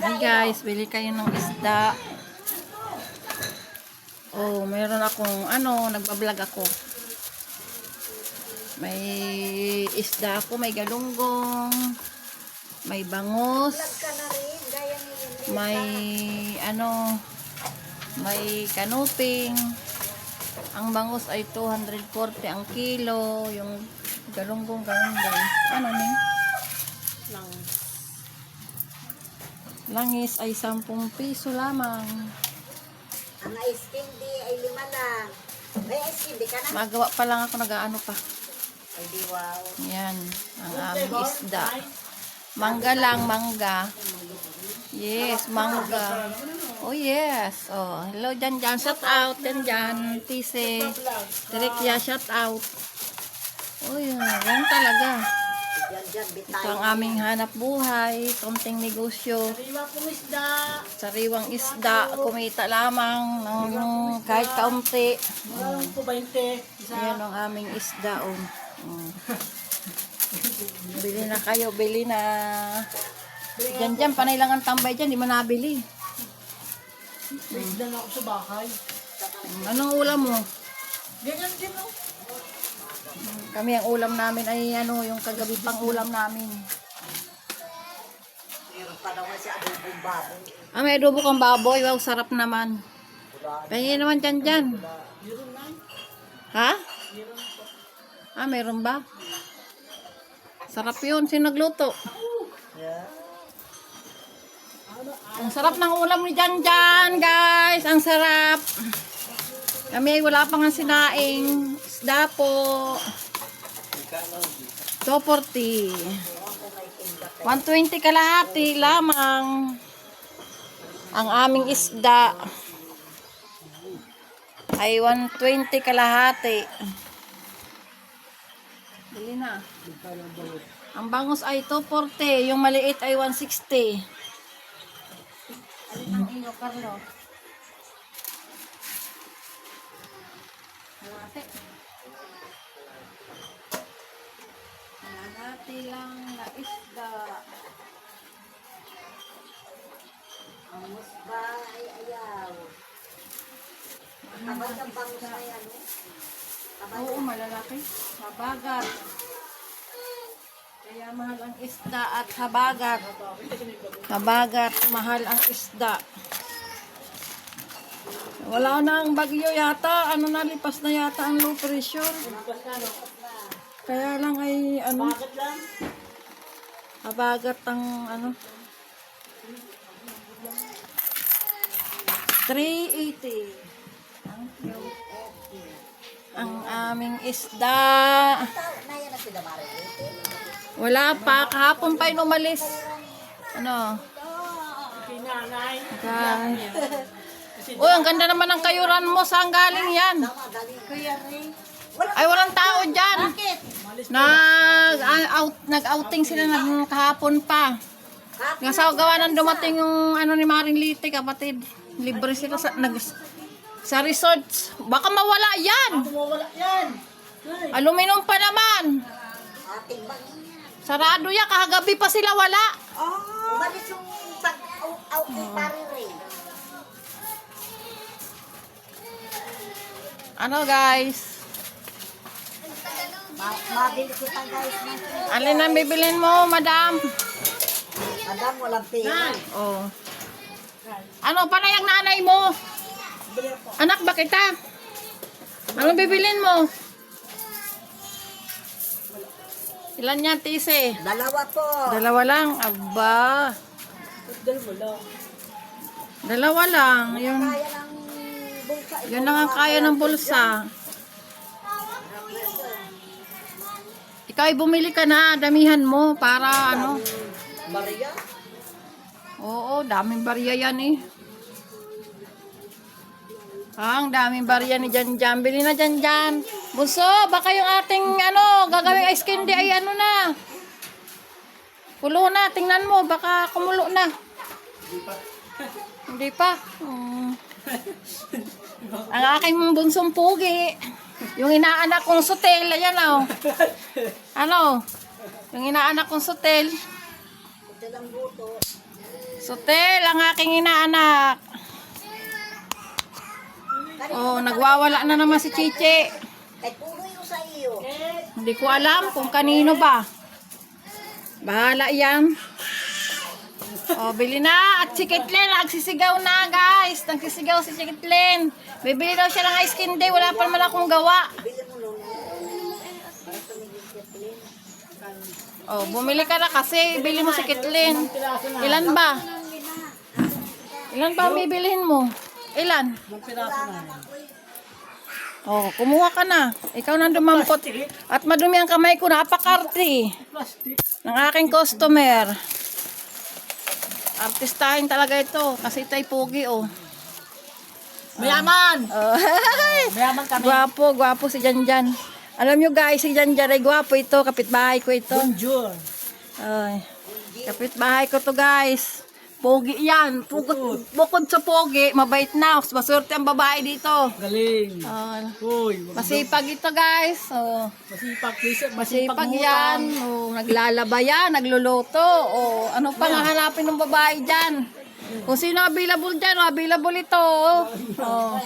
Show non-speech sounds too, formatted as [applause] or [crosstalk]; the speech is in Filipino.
Hi guys, bili kayo ng isda. Oh, mayroon akong ano, nagbablog ako. May isda ako, may galunggong, may bangus, may ano, may kanuping. Ang bangus ay 240 ang kilo, yung galunggong ganun din. Ano ni? Langis ay 10 piso lamang. Ang ice candy ay lima lang. May ice candy ka na? Magawa pa lang ako nag-ano pa. Ay di wow. Yan, ang aming isda. Mangga lang, mangga. Yes, mangga. Oh yes. Oh, hello dyan dyan. Shout out dyan dyan. Tise. Direkya, shout out. Oh yan, yan talaga. Diyan dyan, bitay. Ito ang aming hanap buhay. Konting negosyo. Kong isda. Sariwang isda. Kumita lamang ng kahit kaunti. Walang po 20. Ayan ang aming isda. Oh. Mm. Bili na kayo, bili na. Diyan dyan, panay lang ang tambay dyan, di mo nabili. May isda na ako sa bahay. Anong ulam mo? Ganyan din oh. Kami ang ulam namin ay ano, yung kagabi pang ulam namin. Meron pa naman si adobong baboy. Ah, may adobo kang baboy. Wow, sarap naman. Pahingin naman dyan dyan. Ha? Ah, meron ba? Sarap yun. Sino nagluto? Yeah. Ang sarap ng ulam ni Jan Jan, guys. Ang sarap. Kami ay wala pang ang sinaing. Isda po. 240. 120 kalahati lamang. Ang aming isda ay 120 kalahati. Dali na. Ang bangus ay 240. Yung maliit ay 160. Alin ang iyo, Carlo? Kalahati. Kalahati lang na isda. Ang musba ay ayaw. Tabay ng bangus na yan. oh. Tabay Oo, malalaki. Habagat. Kaya mahal ang isda at habagat. Habagat, mahal ang isda. Wala na ang bagyo yata. Ano na, lipas na yata ang low pressure. Kaya lang ay ano. Habagat ang ano. 380. Ang aming isda. Ang. Wala pa. Kahapon pa yung umalis. Ano? Kinanay. Guys. Uy, ang ganda naman ng kayuran mo. Saan galing yan? Ay, walang tao dyan. Bakit? Nag, ah, out, nag-outing sila ng kahapon pa. Sa gawa nang dumating yung ano ni Maring Lite, kapatid. Libre sila sa, nag, sa resorts. Baka mawala yan. Mawala yan. Aluminum pa naman. Sarado yan. Kahagabi pa sila wala. Oh. Umalis yung pag-out kay Pare Ano guys? Ma- mabili kita guys. Alin ang bibilin mo, madam? Madam, walang pera. Oh. Ano, panay ang nanay mo? Anak ba kita? Anong bibilin mo? Ilan yan, tise? Dalawa po. Dalawa lang. Aba. Dalawa lang. Yun, Kaya ng yun lang ang kaya ng bulsa. Ikaw ay bumili ka na. Damihan mo para ano. Maria? Oo, daming barya yan eh. Ah, ang daming barya ni Jan Jan. Bili na Jan Jan. Bunso, baka yung ating ano, gagawing ice candy ay ano na. Kulo na, tingnan mo, baka kumulo na. Pa. Hindi pa. Mm. ang aking bunsong pugi. Yung inaanak kong sutel, ayan oh. Ano? Yung inaanak kong sutel. Sotel, ang aking inaanak. Oh, nagwawala na naman si iyo. Hindi ko alam kung kanino ba. Bahala yan. O, bili na. At si Kitlin, nagsisigaw na, guys. Nagsisigaw si Kitlin. Bibili daw siya ng ice candy. Wala pa naman akong gawa. Bili mo nung para tumigil ka Plin. O, bumili ka na kasi. Bili mo si Kitlin. Ilan ba? Ilan ba bibilihin mo? Ilan? Oh, kumuha ka na. Ikaw na dumampot. At madumi ang kamay ko. Napakarte. Ng aking customer. Artistahin talaga ito. Kasi ito ay pogi, oh. Mayaman! Oh, [laughs] Mayaman kami. gwapo, gwapo si Janjan. Alam nyo guys, si Janjan ay gwapo ito. Kapitbahay ko ito. Bonjour. Ay, kapitbahay ko to guys. Pogi yan. Bukod, bukod sa pogi, mabait na. Maswerte ang babae dito. Galing. Ah, Uy, masipag ito guys. Oh. masipag. Masipag, Masipag yan. Oh, naglalaba yan, nagluluto. Oh, ano pa nga hanapin ng babae dyan? Kung sino available dyan, oh, available ito. Oh. Oh.